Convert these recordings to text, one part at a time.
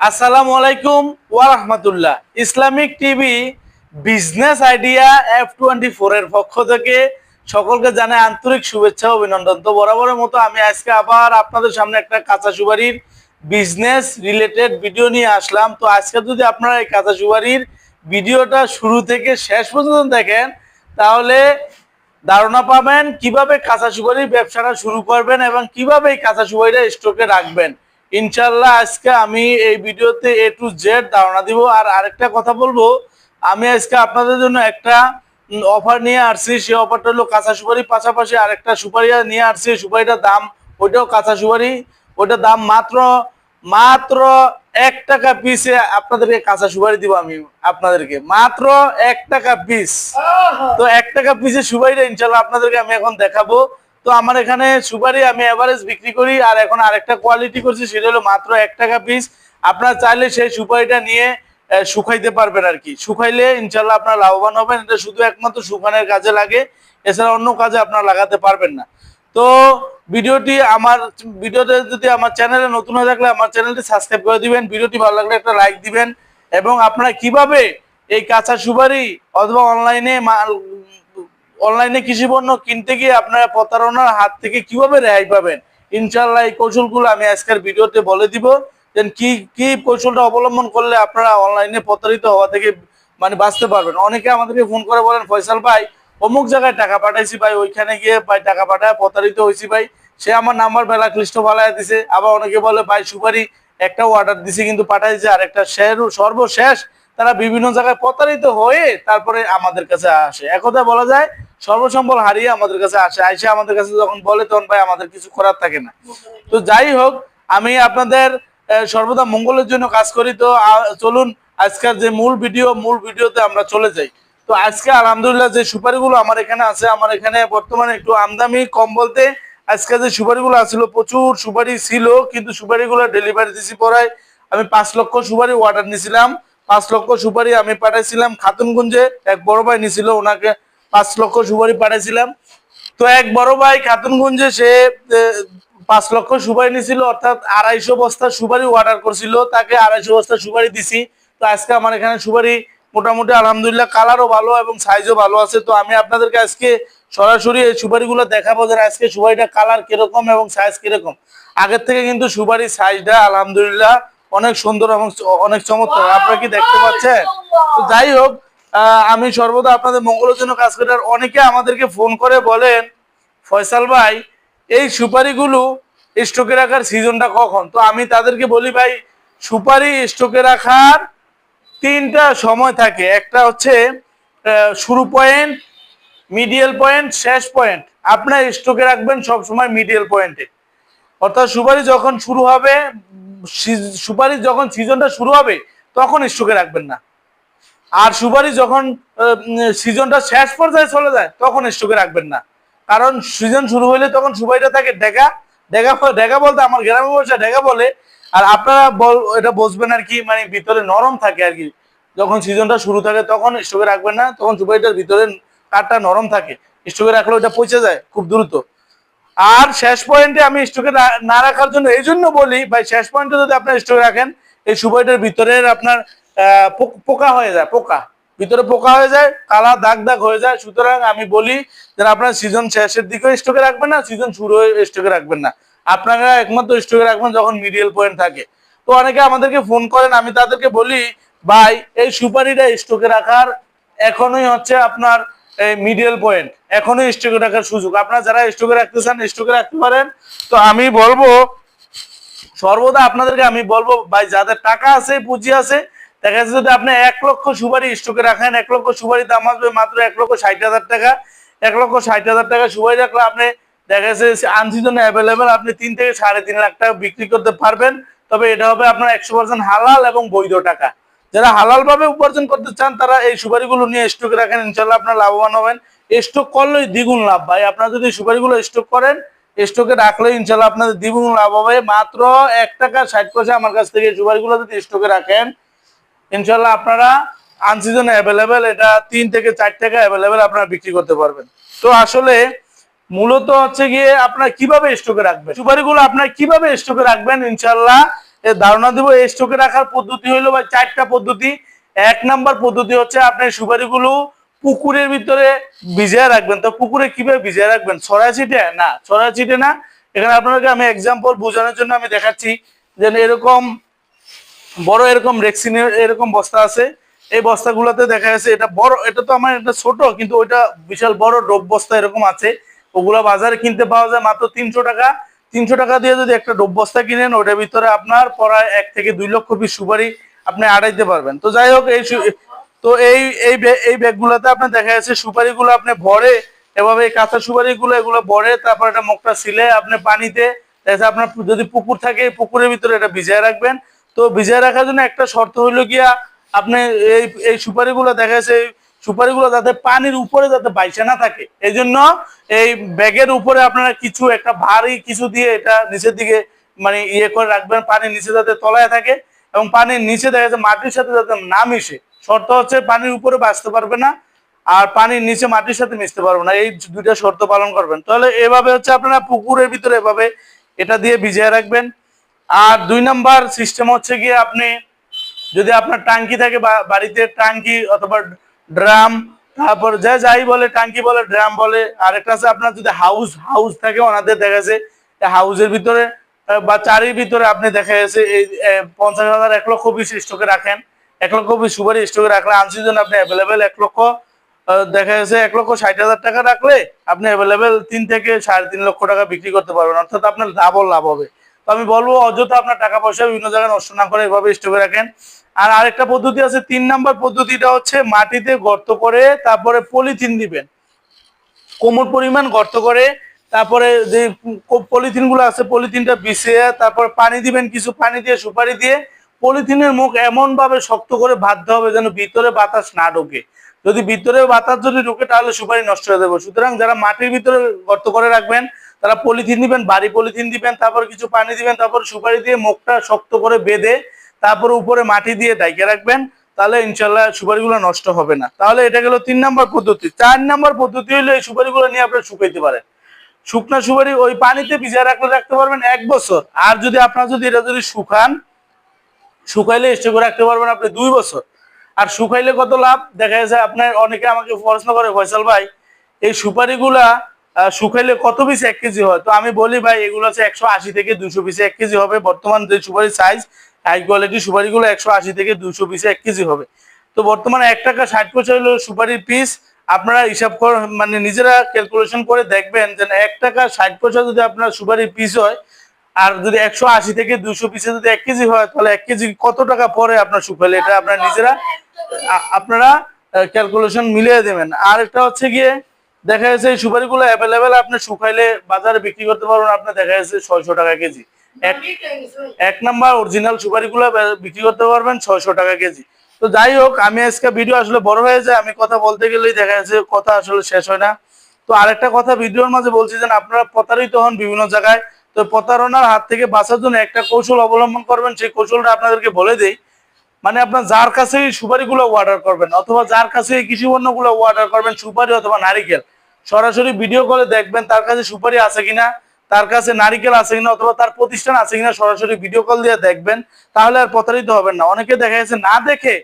আসসালামু আলাইকুম ওয়া রাহমাতুল্লাহ। Islamic TV business idea F twenty four এর পক্ষ থেকে সকলকে জানাই আন্তরিক শুভেচ্ছা অভিনন্দন। তো বরাবরের মতো আমি আজকে আবার আপনাদের সামনে একটা কাঁচা সুপারির বিজনেস রিলেটেড ভিডিও নিয়ে আসলাম। তো আজকে যদি আপনারা এই কাঁচা সুপারির ভিডিওটা শুরু থেকে শেষ পর্যন্ত দেখেন, তাহলে ধারণা পাবেন কীভাবে কাঁচা সুপারির ব্যবসাটা শুরু করবেন এবং কীভাবে এই কাঁচা সুপারিটা স্টকে রাখবেন। ইনশাল্লাহ আজকে আমি এই ভিডিওতে এ টু জেড ধারণা দিব। আর আরেকটা কথা বলব আমি আজকে আপনাদের জন্য একটা অফার নিয়ে আসছি। সেই অফারটা হলো কাঁচা সুপারি। পাশাপাশি আরেকটা সুপারি নিয়ে আসছি। সুপারিটার দাম ওইটাও কাঁচা সুপারি। ওইটার দাম মাত্র মাত্র এক টাকা পিসে আপনাদেরকে কাঁচা সুপারি দিব আমি আপনাদেরকে। মাত্র এক টাকা পিস তো এক টাকা পিসের সুপারিটা ইনশাল্লাহ আপনাদেরকে আমি এখন দেখাবো। তো আমার এখানে সুপারি আমি এভারেজ বিক্রি করি, আর এখন আরেকটা কোয়ালিটি করছি, সেটা হলো মাত্র এক টাকা পিস আপনার চাইলে সেই সুপারিটা নিয়ে শুকাইতে পারবেন আর কি। শুকাইলে ইনশাল্লাহ আপনার লাভবান হবেন। এটা শুধু একমাত্র শুকানোর কাজে লাগে, এছাড়া অন্য কাজে আপনার লাগাতে পারবেন না। তো ভিডিওটি আমার, ভিডিওতে যদি আমার চ্যানেলে নতুন হয়ে থাকলে আমার চ্যানেলটি সাবস্ক্রাইব করে দিবেন। ভিডিওটি ভালো লাগলে একটা লাইক দিবেন। এবং আপনারা কীভাবে এই কাঁচা সুপারি অথবা অনলাইনে অনলাইনে কৃষি পণ্য কিনতে গিয়ে আপনারা প্রতারণার হাত থেকে কীভাবে রেহাই পাবেন? ইনশাল্লাহ এই কৌশলগুলো আমি আজকের ভিডিওতে বলে দিব। যে কি কি কৌশলটা অবলম্বন করলে আপনারা অনলাইনে প্রতারিত হওয়া থেকে মানে বাঁচতে পারবেন? অনেকে আমাদেরকে ফোন করে বলেন, ফয়সাল ভাই, অমুক জায়গায় টাকা পাঠাইছি ভাই, ওইখানে গিয়ে ভাই টাকা পাঠায়, প্রতারিত হয়েছি ভাই। সে আমার নাম্বার বেলা ক্লিষ্ট ফালাই দিছে। আবার অনেকে বলে, ভাই, সুপারি একটা অর্ডার দিছি, কিন্তু পাঠাইছে আর একটা শেয়ার, সর্বশেষ তারা বিভিন্ন জায়গায় প্রতারিত হয়ে তারপরে আমাদের কাছে আসে। একথা বলা যায় সর্বসম্বল হারিয়ে আমাদের কাছে আসে। আইসে আমাদের কাছে যখন বলে, তখন ভাই আমাদের কিছু করার থাকে না। তো যাই হোক, আমি আপনাদের সর্বদা মঙ্গলের জন্য কাজ করি। তো চলুন, আজকের যে মূল ভিডিও, মূল ভিডিওতে আমরা চলে যাই। তো আজকে আলহামদুলিল্লাহ যে সুপারিগুলো আমার এখানে আছে, আমার এখানে বর্তমানে একটু আমদামি কম বলতে, আজকে যে সুপারিগুলো আসছিল প্রচুর সুপারি ছিল, কিন্তু সুপারিগুলো ডেলিভারি দিছি পড়ায় আমি পাঁচ লক্ষ সুপারি অর্ডার নিয়েছিলাম পাঁচ লক্ষ সুপারি আমি পাঠাইছিলাম খাতুনগঞ্জে, এক বড় ভাই নিছিল, ওনাকে পাঁচ লক্ষ সুপারি পাঠাইছিলাম। তো এক বড় ভাই খাতুনগঞ্জে সে পাঁচ লক্ষ সুপারি নিছিল, অর্থাৎ আড়াইশো বস্তা সুপারি অর্ডার করছিল, তাকে আড়াইশো বস্তা সুপারি দিছি। তো আজকে আমার এখানে সুপারি মোটামুটি আলহামদুলিল্লাহ কালারও ভালো এবং সাইজও ভালো আছে। তো আমি আপনাদেরকে আজকে সরাসরি এই সুপারিগুলো দেখাবো যে আজকে সুপারিটা কালার কীরকম এবং সাইজ কীরকম। আগের থেকে কিন্তু সুপারির সাইজটা আলহামদুলিল্লাহ অনেক সুন্দর এবং অনেক চমৎকার। আপনারা কি দেখতে পাচ্ছেন? যাই হোক আমি সর্বদা আপনাদের মঙ্গলের জন্য কাজ করি। আর অনেকে আমাদেরকে ফোন করে বলেন, ফয়সাল ভাই, এই সুপারিগুলো স্টকে রাখার সিজনটা কখন? তো আমি তাদেরকে বলি ভাই, সুপারি স্টকে রাখার তিনটা সময় থাকে। একটা হচ্ছে শুরু পয়েন্ট মিডিয়াল পয়েন্ট শেষ পয়েন্ট আপনার স্টকে রাখবেন সব সময় মিডিয়াল পয়েন্টে অর্থাৎ সুপারি যখন শুরু হবে সুপারি যখন সিজনটা শুরু হবে, তখন স্টকে রাখবেন না। আর সুপারি যখন সিজনটা শেষ পর্যায়ে চলে যায়, তখন স্টকে রাখবেন না। কারণ সিজন শুরু হলে তখন সুপারিটা থাকে ডেকা। ডেকা ডেকা বলতে আমার গ্রামে ভাষা ডেকা বলে। আর আপনারা এটা বসবেন আর কি মানে ভিতরে নরম থাকে আর কি। যখন সিজনটা শুরু থাকে তখন স্টকে রাখবেন না, তখন সুপারিটার ভিতরে কাঠটা নরম থাকে। স্টকে রাখলে ওটা পচে যায় খুব দ্রুত। আর শেষ পয়েন্টে আমি স্টকে না রাখার জন্য এই জন্য বলি, ভাই, শেষ পয়েন্টে যদি আপনার স্টকে রাখেন, এই সুপারিটার ভিতরের আপনার পোকা হয়ে যায়, পোকা। ভিতরে পোকা হয়ে যায় কালা দাগ দাগ হয়ে যায়। সুতরাং আমি বলি যে আপনার সিজন শেষের দিকে স্টকে রাখবেন না সিজন শুরু হয়ে স্টকে রাখবেন না। আপনারা একমাত্র স্টকে রাখবেন যখন মিডিয়াল পয়েন্ট থাকে। তো অনেকে আমাদেরকে ফোন করেন, আমি তাদেরকে বলি, ভাই, এই সুপারিটা স্টকে রাখার এখনই হচ্ছে আপনার এই মিডিয়াল পয়েন্ট এখনই স্টকে রাখার সুযোগ। আপনারা যারা স্টকে রাখতে চান স্টকে রাখতে পারেন। তো আমি বলব, সর্বদা আপনাদেরকে আমি বলব, ভাই, যাদের টাকা আছে, পুঁজি আছে দেখা যাচ্ছে যদি আপনি এক লক্ষ সুপারি স্টকে রাখেন, এক লক্ষ সুপারি দাম আসবে মাত্র এক লক্ষ ষাট হাজার টাকা। এক লক্ষ ষাট হাজার টাকা সুপারি রাখলে আপনি দেখা যাচ্ছে আনসিজনে অ্যাভেলেবেল আপনি তিন থেকে সাড়ে তিন লাখ টাকা বিক্রি করতে পারবেন। তবে এটা হবে আপনার একশো পার্সেন্ট হালাল এবং বৈধ টাকা। যারা হালাল ভাবে উপার্জন করতে চান, তারা এই সুপারিগুলো নিয়ে স্টকে রাখেন ইনশাল্লাহ আপনার লাভবান হবেন। স্টক করলেই দ্বিগুণ লাভ ভাই। আপনারা যদি সুপারিগুলো স্টক করেন, স্টকে রাখলে ইনশাল্লাহ আপনাদের দ্বিগুণ লাভ হবে। মাত্র এক টাকা ষাট পয়সা আমার কাছ থেকে সুপারিগুলো যদি স্টকে রাখেন ইনশাল্লাহ আপনারা আনসিজন অ্যাভেলেবেল এটা তিন থেকে চার টাকা অ্যাভেলেবেল আপনারা বিক্রি করতে পারবেন। তো আসলে মূলত হচ্ছে গিয়ে আপনার কীভাবে স্টকে রাখবেন? সুপারিগুলো আপনার কীভাবে স্টকে রাখবেন? ইনশাল্লাহ এর ধারণা দিব, এই স্টকে রাখার পদ্ধতি হলো বা চারটা পদ্ধতি। এক নাম্বার পদ্ধতি হচ্ছে আপনি সুপারিগুলো পুকুরের ভিতরে ভিজিয়ে রাখবেন। তো পুকুরে কীভাবে ভিজিয়ে রাখবেন? ছড়া ছিটে? না, ছড়া ছিটে না। এখানে আপনাকে আমি এক্সাম্পল বোঝানোর জন্য আমি দেখাচ্ছি। যে এরকম বড় এরকম রেক্সিনের এরকম বস্তা আছে। এই বস্তাগুলোতে দেখা যাচ্ছে এটা বড়, এটা তো আমার এটা ছোট, কিন্তু ওইটা বিশাল বড় ডোব বস্তা এরকম আছে। ওগুলা বাজারে কিনতে পাওয়া যায় মাত্র তিনশো টাকা। তিনশো টাকা দিয়ে যদি একটা ডোব বস্তা কিনেন ওটার ভিতরে আপনার প্রায় এক থেকে দুই লক্ষ পিস সুপারি আপনি আড়াইতে পারবেন। তো যাই হোক, এই তো এই এই এই ব্যাগগুলোতে আপনার দেখা যাচ্ছে সুপারিগুলো আপনি ভরে, এভাবে এই কাঁচা সুপারিগুলো, এগুলো ভরে তারপর একটা মুখটা সিলে আপনি পানিতে, দেখা আপনার যদি পুকুর থাকে পুকুরের ভিতরে এটা ভিজিয়ে রাখবেন। তো ভিজায় রাখার জন্য একটা শর্ত হইল গিয়া আপনি এই এই সুপারিগুলো দেখা সুপারিগুলো যাতে পানির উপরে যাতে বাইসা না থাকে। এই জন্য এই ব্যাগের উপরে আপনারা কিছু একটা ভারী কিছু দিয়ে এটা নিচের দিকে মানে ইয়ে করে রাখবেন, পানির নিচে যাতে তলায় থাকে এবং পানির নিচে দেখা যাচ্ছে মাটির সাথে যাতে না মিশে। শর্ত হচ্ছে পানির উপরে বাঁচতে পারবে না আর পানির নিচে মাটির সাথে মিশতে পারবে না। এই দুইটা শর্ত পালন করবেন। তাহলে এভাবে হচ্ছে আপনারা পুকুরের ভিতরে এভাবে এটা দিয়ে ভিজিয়ে রাখবেন। আর দুই নাম্বার সিস্টেম হচ্ছে গিয়ে আপনি যদি আপনার টাঙ্কি থাকে বাড়িতে টাঙ্কি অথবা ড্রাম, তারপর যা যাই বলে টাঙ্কি বলে, ড্রাম বলে আর একটা আছে আপনার যদি হাউস হাউস থাকে, ওনাদের দেখা যাচ্ছে হাউসের ভিতরে বা চারির ভিতরে আপনি দেখা যাচ্ছে এই পঞ্চাশ হাজার এক লক্ষ পিস স্টকে রাখেন, এক লক্ষ পিস সুপারি স্টকে রাখলে আনসির জন্য আপনি অ্যাভেলেবেল এক লক্ষ দেখা যাচ্ছে এক লক্ষ ষাট হাজার টাকা রাখলে আপনি অ্যাভেলেবেল তিন থেকে সাড়ে তিন লক্ষ টাকা বিক্রি করতে পারবেন, অর্থাৎ আপনার ডাবল লাভ হবে। তো আমি বলব, অযথা আপনার টাকা পয়সা বিভিন্ন জায়গায় নষ্ট না করে এভাবে স্টকে রাখেন। আর আরেকটা পদ্ধতি আছে, তিন নাম্বার পদ্ধতিটা হচ্ছে মাটিতে গর্ত করে তারপরে পলিথিন দিবেন। কোমর পরিমাণ গর্ত করে, তারপরে যে পলিথিনগুলো আছে, পলিথিনটা বিছিয়ে তারপর পানি দিবেন, কিছু পানি দিয়ে, সুপারি দিয়ে। পলিথিনের মুখ এমন ভাবে শক্ত করে বাঁধতে হবে যেন ভিতরে বাতাস না ঢোকে। যদি ভিতরে বাতাস যদি ঢোকে, তাহলে সুপারি নষ্ট হয়ে যাবে। সুতরাং যারা মাটির ভিতরে গর্ত করে রাখবেন তারা পলিথিন দিবেন, বাড়ি পলিথিন দিবেন, তারপর কিছু পানি দিবেন, তারপর সুপারি দিয়ে মুখটা শক্ত করে বেঁধে তারপর উপরে মাটি দিয়ে ডাইকে রাখবেন, তাহলে ইনশাল্লাহ সুপারিগুলো নষ্ট হবে না। তাহলে এটা গেল তিন নম্বর পদ্ধতি। চার নম্বর পদ্ধতি হলো এই সুপারিগুলো নিয়ে আপনারা শুকাইতে পারেন। শুকনা সুপারি ওই পানিতে ভিজিয়ে রাখলে রাখতে পারবেন এক বছর। আর যদি আপনার যদি এটা যদি শুকান, শুকাইলে স্টে করে রাখতে পারবেন আপনি দুই বছর। আর শুকাইলে কত লাভ? দেখা যাচ্ছে আপনার অনেকে আমাকে প্রশ্ন করে, ফয়সাল ভাই, এই সুপারিগুলা শুকাইলে কত পিস এক কেজি হয়? তো আমি বলি ভাই, এগুলো হচ্ছে একশো আশি থেকে দুশো পিসে এক কেজি হবে। বর্তমান যে সুপারি সাইজ হাই কোয়ালিটি সুপারিগুলো একশো আশি থেকে দুশো পিসে এক কেজি হবে। তো বর্তমানে এক টাকা ষাট পয়সা হলো সুপারির পিস আপনারা হিসাব কর মানে নিজেরা ক্যালকুলেশন করে দেখবেন যে এক টাকা ষাট পয়সা যদি আপনার সুপারির পিস হয়, আর যদি একশো আশি থেকে দুশো পিসে যদি এক কেজি হয়, তাহলে এক কেজি কত টাকা পরে আপনার শুকাইলে এটা আপনারা নিজেরা আপনারা ক্যালকুলেশন মিলিয়ে দেবেন। আর একটা হচ্ছে গিয়ে দেখা যাচ্ছে এই সুপারিগুলো অ্যাভেলেবেল আপনি শুকাইলে বাজারে বিক্রি করতে পারবেন আপনার দেখা যাচ্ছে ছয়শো টাকা কেজি। এক নাম্বার অরিজিনাল সুপারিগুলো বিক্রি করতে পারবেন ছয়শো টাকা কেজি। তো যাই হোক আমি আজকে ভিডিও আসলে বড় হয়ে যায় আমি কথা বলতে গেলেই দেখা যাচ্ছে কথা আসলে শেষ হয় না। তো আরেকটা কথা ভিডিওর মাঝে বলছি যে আপনারা প্রতারিত হন বিভিন্ন জায়গায়। তো প্রতারণার হাত থেকে বাঁচার জন্য একটা কৌশল অবলম্বন করবেন সেই কৌশলটা আপনাদেরকে বলে দেই। মানে আপনার যার কাছে সুপারিগুলো অর্ডার করবেন অথবা যার কাছে কৃষি পণ্যগুলো অর্ডার করবেন সুপারি অথবা নারিকেল সরাসরি ভিডিও কলে দেখবেন তার কাছে সুপারি আছে কিনা, তার কাছে নারিকেল আছে কিনা অথবা তার প্রতিষ্ঠান আছে কিনা সরাসরি ভিডিও কল দিয়ে দেখবেন, তাহলে আর প্রতারিত হবেন না। অনেকে দেখা যাচ্ছে না দেখে,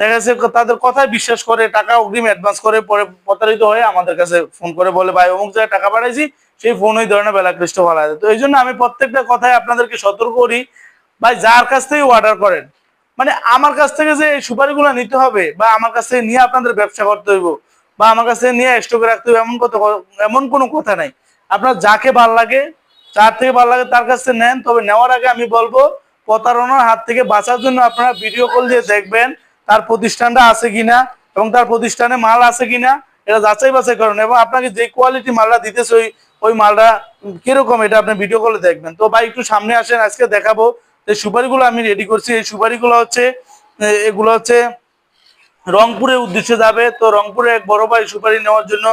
দেখা যাচ্ছে তাদের কথায় বিশ্বাস করে, টাকা অগ্রিম অ্যাডভান্স করে পরে প্রতারিত হয়ে আমাদের কাছে ফোন করে বলে, ভাই, অমুক জায়গায় টাকা পাঠাইছি, সেই ফোন ওই ধরনের বেলাকৃষ্ট ভালো আছে। তো এই জন্য আমি প্রত্যেকটা কথায় আপনাদেরকে সতর্ক করি, ভাই, যার কাছ থেকে অর্ডার করেন মানে আমার কাছ থেকে যে সুপারিগুলো নিতে হবে বা আমার কাছ থেকে নিয়ে আপনাদের ব্যবসা করতে হইব বা আমার কাছে নিয়ে স্টকে রাখতে হবে, এমন কথা এমন কোনো কথা নাই। আপনার যাকে ভালো লাগে, যার থেকে ভালো লাগে তার কাছ নেন। তবে নেওয়ার আগে আমি বলব, প্রতারণার হাত থেকে বাঁচার জন্য আপনারা ভিডিও কল দিয়ে দেখবেন তার প্রতিষ্ঠানটা আছে কিনা এবং তার প্রতিষ্ঠানে মাল আছে কিনা। এটা যাচাই বাছাই করেন এবং আপনাকে যে কোয়ালিটি মালটা দিতেছে ওই ওই মালটা কীরকম এটা আপনি ভিডিও কলে দেখবেন। তো ভাই, একটু সামনে আসেন, আজকে দেখাবো যে সুপারিগুলো আমি রেডি করছি। এই সুপারিগুলো হচ্ছে এগুলো হচ্ছে রংপুরের উদ্দেশ্যে যাবে। তো রংপুরে এক বড় ভাই সুপারি নেওয়ার জন্য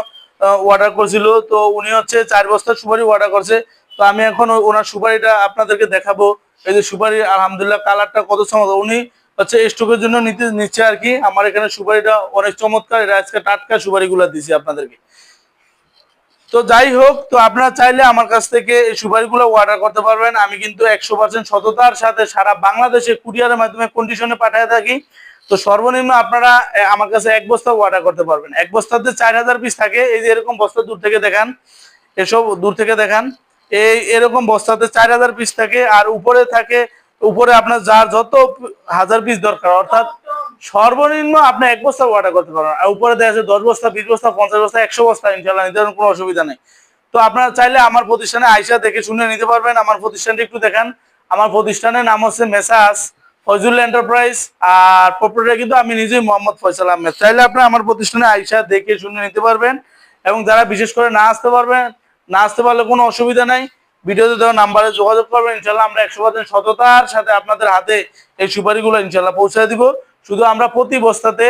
অর্ডার করছিল। তো উনি হচ্ছে চার বস্তা সুপারি অর্ডার করছে। তো আমি এখন ওনার সুপারিটা আপনাদেরকে দেখাবো। এই যে সুপারি, আলহামদুলিল্লাহ কালারটা কত চমৎকার। উনি হচ্ছে স্টকের জন্য নিতে নিচ্ছে আর কি। আমার এখানে সুপারিটা অনেক চমৎকার। এটা আজকে টাটকা সুপারিগুলো দিছি আপনাদেরকে। তো যাই হোক, তো আপনারা চাইলে আমার কাছ থেকে এই সুপারিগুলো অর্ডার করতে পারবেন। আমি কিন্তু একশো পার্সেন্ট সততার সাথে সারা বাংলাদেশে কুরিয়ারের মাধ্যমে কন্ডিশনে পাঠিয়ে থাকি। তো সর্বনিম্ন আপনারা আমার কাছে এক বস্তা অর্ডার করতে পারবেন। এক বস্তাতে চার হাজার পিস থাকে। এই যে এরকম বস্তা দূর থেকে দেখান, এসব দূর থেকে দেখান, এই এরকম বস্তাতে চার হাজার পিস থাকে। আর উপরে থাকে, উপরে আপনার যার যত হাজার পিস দরকার, অর্থাৎ সর্বনিম্ন আপনি এক বস্তা অর্ডার করতে পারবেন। আর উপরে দেখা যাচ্ছে দশ বস্তা, বিশ বস্তা, পঞ্চাশ বস্তা, একশো বস্তা ইনশাল্লাহ নিতে কোনো অসুবিধা নেই। তো আপনারা চাইলে আমার প্রতিষ্ঠানে আইসা দেখে শুনে নিতে পারবেন। আমার প্রতিষ্ঠানটি একটু দেখান। আমার প্রতিষ্ঠানের নাম হচ্ছে মেসাস। ফজুল এন্টারপ্রাইজ আর প্রপারেটর কিন্তু আমি নিজেই মোহাম্মদ ফয়সাল আহমেদ। চাইলে আপনারা আমার প্রতিষ্ঠানে আইসা দেখে শুনে নিতে পারবেন এবং যারা বিশেষ করে না আসতে পারবেন, না আসতে পারলে কোনো অসুবিধা নাই। ভিডিওতে দেওয়া নাম্বারে যোগাযোগ করবেন ইনশাল্লাহ আমরা একশো পার্সেন্ট সততার সাথে আপনাদের হাতে এই সুপারিগুলো ইনশাল্লাহ পৌঁছে দিব। শুধু আমরা প্রতি বস্তাতে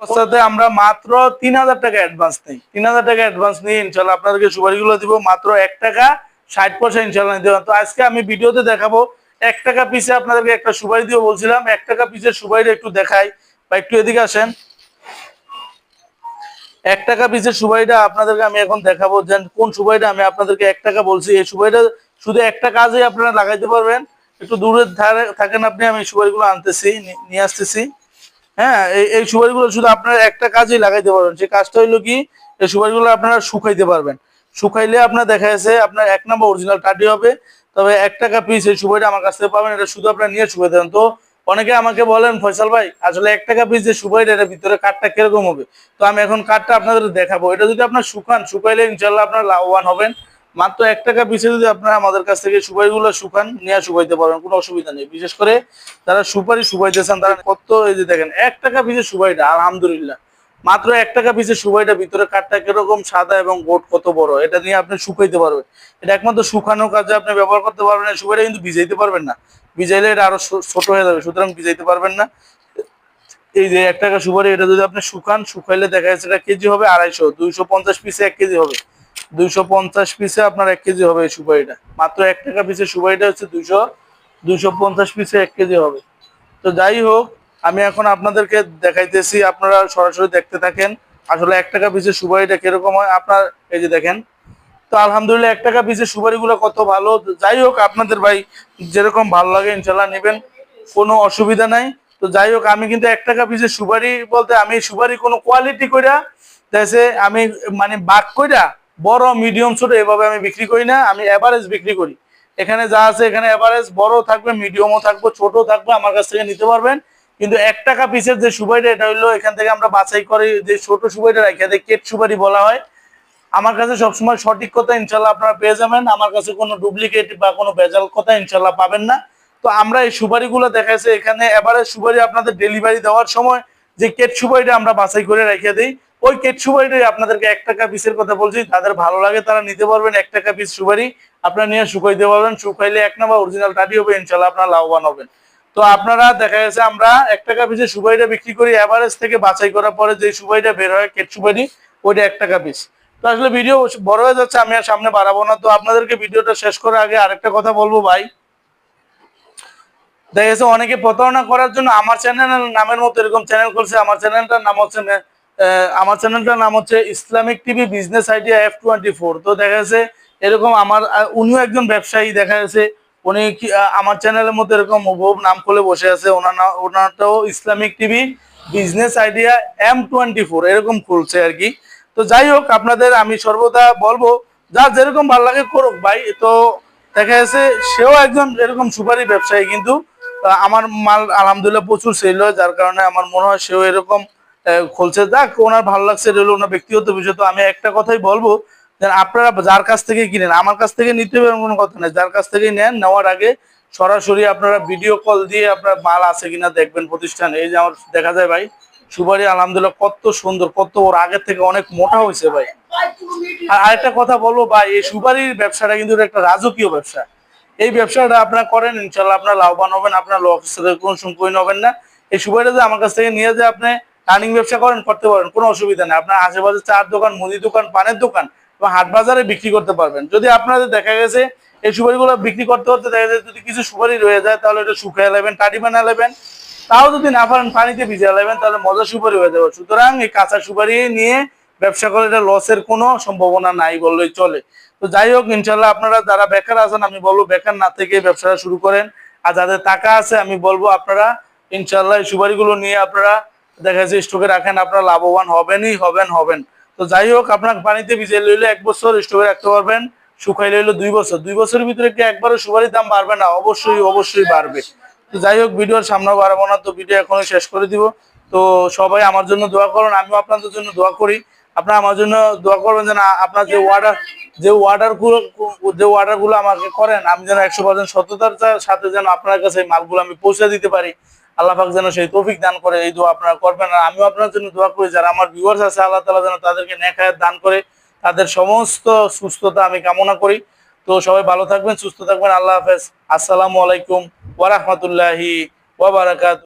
বস্তাতে আমরা মাত্র তিন হাজার টাকা অ্যাডভান্স নিই। তিন হাজার টাকা অ্যাডভান্স নিয়ে ইনশাল্লাহ আপনাদেরকে সুপারিগুলো দিব। মাত্র এক টাকা ষাট পয়সা ইনশাল্লাহ পারবেন। তো আজকে আমি ভিডিওতে দেখাবো এক টাকা পিসে আপনাদেরকে একটা সুপারি দিয়ে বলছিলাম। এক টাকা পিসের সুপারিটা একটু দেখাই বা একটু এদিকে আসেন। এক টাকা পিসের সুবাইটা আপনাদেরকে আমি এখন দেখাবো যে কোন সুবাইটা আমি আপনাদেরকে এক টাকা বলছি। এই সুবাইটা শুধু একটা কাজে আপনারা লাগাইতে পারবেন। একটু দূরে থাকেন আপনি, আমি সুপারিগুলো আনতেছি নিয়ে আসতেছি। হ্যাঁ এই সুপারিগুলো শুধু আপনারা একটা কাজেই লাগাইতে পারবেন। সেই কাজটা হইল কি? এই সুপারিগুলো আপনারা শুকাইতে পারবেন। শুকাইলে আপনার দেখা যাচ্ছে আপনার এক নম্বর অরিজিনাল কাটি হবে। তবে এক টাকা পিস এই সুপারিটা আমার কাছ থেকে পাবেন, এটা শুধু আপনারা নিয়ে শুকাই দেবেন তো অনেকে আমাকে বলেন, ফয়সাল ভাই, আসলে এক টাকা পিস যে সুপারিটা এটার ভিতরে কাঠটা কীরকম হবে? তো আমি এখন কাঠটা আপনাদের দেখাবো। এটা যদি আপনার শুকান, শুকাইলে ইনশাল্লাহ আপনার লাভবান হবেন। মাত্র এক টাকা পিছে যদি আপনারা আমাদের কাছ থেকে সুপারিগুলো শুকান, নিয়ে শুকাইতে পারবেন, কোনো অসুবিধা নেই। বিশেষ করে যারা সুপারি শুকাইতেছেন তারা কত, এই যে দেখেন, এক টাকা পিছে সুপারিটা আলহামদুলিল্লাহ। মাত্র এক টাকা পিছে সুপারিটা, ভিতরে কাঠটা কীরকম, সাদা এবং গোট কত বড়? এটা নিয়ে আপনি শুকাইতে পারবেন। এটা একমাত্র শুকানোর কাজে আপনি ব্যবহার করতে পারবেন এই সুপারিটা কিন্তু ভিজাইতে পারবেন না। ভিজাইলে এটা আরও ছোট হয়ে যাবে, সুতরাং ভিজাইতে পারবেন না। এই যে এক টাকা সুপারি, এটা যদি আপনি শুকান, শুকাইলে দেখা যাচ্ছে এটা কেজি হবে আড়াইশো, দুইশো পঞ্চাশ পিসে এক কেজি হবে। দুইশো পঞ্চাশ পিসে আপনার এক কেজি হবে এই সুপারিটা। মাত্র এক টাকা পিসে সুপারিটা হচ্ছে দুইশো দুইশো পঞ্চাশ পিসে এক কেজি হবে। তো যাই হোক আমি এখন আপনাদেরকে দেখাইতেছি, আপনারা সরাসরি দেখতে থাকেন। আসলে এক টাকা পিসের সুপারিটা কীরকম হয়, আপনার এই যে দেখেন। তো আলহামদুলিল্লাহ, এক টাকা পিসের সুপারিগুলো কত ভালো। যাই হোক, আপনাদের ভাই যেরকম ভালো লাগে ইনশাল্লাহ নেবেন, কোনো অসুবিধা নাই। তো যাই হোক, আমি কিন্তু এক টাকা পিসের সুপারি বলতে, আমি সুপারি কোনো কোয়ালিটি কইরা তাইছে আমি মানে বাক কইরা, বড় মিডিয়াম ছোট, এভাবে আমি বিক্রি করি না, আমি এভারেজ বিক্রি করি। এখানে যা আছে, এখানে এভারেজ বড় থাকবে মিডিয়ামও থাকবে ছোট থাকবে, আমার কাছ থেকে নিতে পারবেন। কিন্তু এক টাকা পিসের যে সুপারিটা, এটা হইল এখান থেকে আমরা বাছাই করি যে ছোট সুপারিটা রাখি এদের কেট সুপারি বলা হয়। আমার কাছে সবসময় সঠিক কথা ইনশাল্লাহ আপনারা পেয়ে যাবেন। আমার কাছে কোনো ডুপ্লিকেট বা কোনো ভেজাল কথা ইনশাল্লাহ পাবেন না। তো আমরা এই সুপারিগুলো দেখাইছে এখানে। এবারে সুপারি আপনাদের ডেলিভারি দেওয়ার সময় যে কেট সুপারিটা আমরা বাছাই করে রেখে দিই, ওই কেট সুপারিটাই আপনাদেরকে এক টাকা পিসের কথা বলছি। তাদের ভালো লাগে তারা নিতে পারবেন এক টাকা পিস সুপারি। আপনারা নিয়ে শুকাইতে পারবেন। শুকাইলে এক নম্বর অরিজিনাল টাটি হবে, ইনশাল্লাহ আপনারা লাভবান হবেন। তো আপনারা দেখা গেছে আমরা এক টাকা পিসের সুপারিটা বিক্রি করি এভারেজ থেকে বাছাই করার পরে যে সুপারিটা বের হয় কেট সুপারি, ওইটা এক টাকা পিস তো আসলে ভিডিও বড় হয়ে যাচ্ছে, আমি আর সামনে বাড়াবো না। তো আপনাদেরকে ভিডিওটা শেষ করার আগে আরেকটা কথা বলব ভাই। দেখা গেছে অনেকে প্রতারণা করার জন্য আমার চ্যানেল নামের মতো এরকম চ্যানেল করছে আমার চ্যানেলটার নাম হচ্ছে আমার চ্যানেলটার নাম হচ্ছে Islamic TV business idea F twenty four তো দেখা গেছে এরকম আমার উনিও একজন ব্যবসায়ী, দেখা গেছে উনি আমার চ্যানেলের মধ্যে এরকম হুবহুব নাম খুলে বসে আছে। ওনার ওনারটাও Islamic TV, business idea M twenty four এরকম খুলছে আর কি। তো যাই হোক, আপনাদের আমি সর্বদা বলব, যা যেরকম ভালো লাগে করুক ভাই। তো দেখা যাচ্ছে সেও একজন এরকম সুপারি ব্যবসায়ী কিন্তু আমার মাল আলহামদুলিল্লাহ প্রচুর সেল হয়, যার কারণে আমার মনে হয় সেও এরকম খুলছে। যাক, ওনার ভালো লাগছে, এটা ওনার ব্যক্তিগত বিষয়। তো আমি একটা কথাই বলব আপনারা যার কাছ থেকে কিনেন, আমার কাছ থেকে নিতে হবে কোনো কথা নেই। যার কাছ থেকে নেন, নেওয়ার আগে সরাসরি আপনারা ভিডিও কল দিয়ে আপনার মাল আছে কিনা দেখবেন প্রতিষ্ঠান। এই যে আমার দেখা যায় ভাই, সুপারি আলহামদুলিল্লাহ কত সুন্দর, কত ওর আগের থেকে অনেক মোটা হয়েছে ভাই। আর আরেকটা কথা বলব ভাই, এই সুপারির ব্যবসাটা কিন্তু একটা রাজকীয় ব্যবসা। এই ব্যবসাটা আপনারা করেন ইনশাল্লাহ আপনার লাভবান হবেন, আপনার লসের কোনো সম্পূর্ণ হবেন না। এই সুপারিটা যে আমার কাছ থেকে নিয়ে যে আপনি রানিং ব্যবসা করেন, করতে পারেন, কোনো অসুবিধা নেই। আপনার আশেপাশে চার দোকান, মুদি দোকান, পানের দোকান এবং হাট বাজারে বিক্রি করতে পারবেন। যদি আপনাদের দেখা গেছে এই সুপারিগুলো বিক্রি করতে করতে দেখা যায় যদি কিছু সুপারি রয়ে যায়, তাহলে এটা শুকিয়ে নেবেন টাটি বানা নেবেন। তাও যদি না পারেন, পানিতে ভিজে নেবেন, তাহলে মজা সুপারি হয়ে যাবে। সুতরাং এই কাঁচা সুপারি নিয়ে ব্যবসা করে এটা লসের কোনো সম্ভাবনা নাই বললেই চলে। তো যাই হোক ইনশাল্লাহ আপনারা যারা বেকার আছেন, আমি বলব বেকার না থেকে ব্যবসাটা শুরু করেন। আর যাদের টাকা আছে, আমি বলব আপনারা ইনশাল্লাহ এই সুপারিগুলো নিয়ে আপনারা দেখা যাচ্ছে স্টকে রাখেন, আপনারা লাভবান হবেনই হবেন হবেন। তো যাই হোক আপনার পানিতে ভিজে লইলে এক বছর স্টকে রাখতে পারবেন শুকাই লইলে দুই বছর। দুই বছরের ভিতরে কি একবারও সুপারির দাম বাড়বে? না, অবশ্যই অবশ্যই বাড়বে। তো যাই হোক, ভিডিওর সামনে বাড়াবো না, তো ভিডিও এখনই শেষ করে দিব। তো সবাই আমার জন্য দোয়া করুন, আমিও আপনাদের জন্য দোয়া করি। আপনারা আমার জন্য দোয়া করবেন যেন আপনার যে ওয়ার্ডার যে ওয়ার্ডারগুলো, যে ওয়ার্ডারগুলো আমাকে করেন, আমি যেন একশো পার্সেন্ট সততার সাথে যেন আপনার কাছে মালগুলো আমি পৌঁছে দিতে পারি। আল্লাহ পাক যেন সেই তৌফিক দান করে, এই দোয়া আপনারা করবেন। আর আমিও আপনার জন্য দোয়া করি, যারা আমার ভিউয়ার্স আছে, আল্লাহ তালা যেন তাদেরকে নেখায়াত দান করে, তাদের সমস্ত সুস্থতা আমি কামনা করি। তো সবাই ভালো থাকবেন, সুস্থ থাকবেন। আল্লাহ হাফেজ। আসসালামু আলাইকুম ওয়ারাহমাতুল্লাহি ওয়াবারাকাত